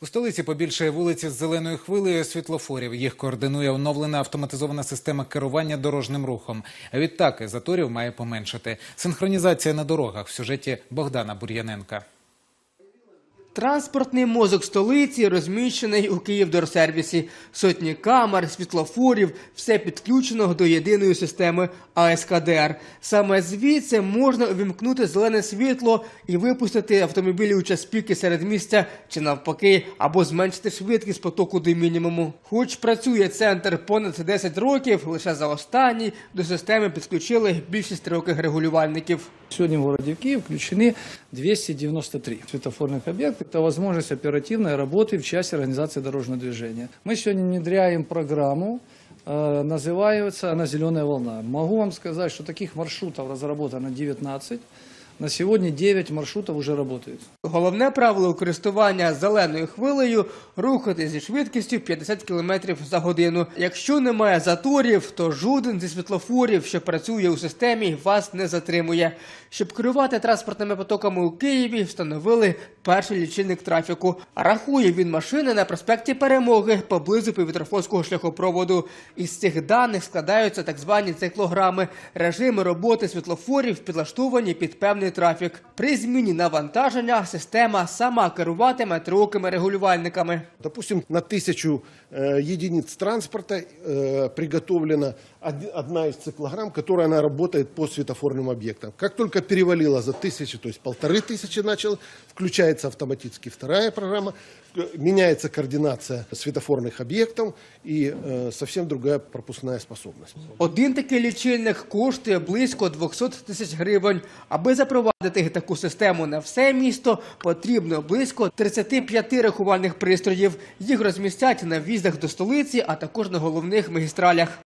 У столиці побільшає вулиці з зеленою хвилею світлофорів. Їх координує оновлена автоматизована система керування дорожнім рухом. А відтак заторів має поменшити. Синхронізація на дорогах в сюжеті Богдана Бур'яненка. Транспортний мозок столиці розміщений у Київдорсервісі. Сотні камер, світлофорів, все підключено до єдиної системи АСКДР. Саме звідси можна увімкнути зелене світло і випустити автомобілі у час піки серед місця чи навпаки, або зменшити швидкість потоку до мінімуму. Хоч працює центр понад 10 років, лише за останній до системи підключили більшість трьохих регулювальників. Сегодня в городе Киев включены 293 светофорных объекта. Это возможность оперативной работы в части организации дорожного движения. Мы сегодня внедряем программу, э, называется она «Зеленая волна». Могу вам сказать, что таких маршрутов разработано 19. на сегодня 9 маршрутов уже работают. Головне правило користування зеленою хвилею рухати зі швидкістю 50 км за годину. Якщо немає заторів, то жоден зі світлофорів, що працює у системі, вас не затримує. Щоб керувати транспортними потоками у Києві, встановили перший лічильник трафіку. Рахує він машини на проспекті Перемоги поблизу повітрофлотського шляхопроводу. Із цих даних складаються так звані циклограми, режими роботи світлофорів підлаштовані під певний трафік. При зміні навантаження система сама керуватиме трьохими регулювальниками. Допустим, на тысячу э, единиц транспорта э, приготовлена од- одна из циклограмм, которая она работает по светофорным объектам. Как только перевалило за тысячу, то есть полторы тысячи начал, включается автоматически вторая программа, э, меняется координация светофорных объектов и э, совсем другая пропускная способность. Один такий лічильник коштує близько 200 тисяч гривень. Аби запровадити таку систему на все місто, потрібно близько 35 рахувальних пристроїв. Їх розмістять на в'їздах до столиці, а також на головних магістралях.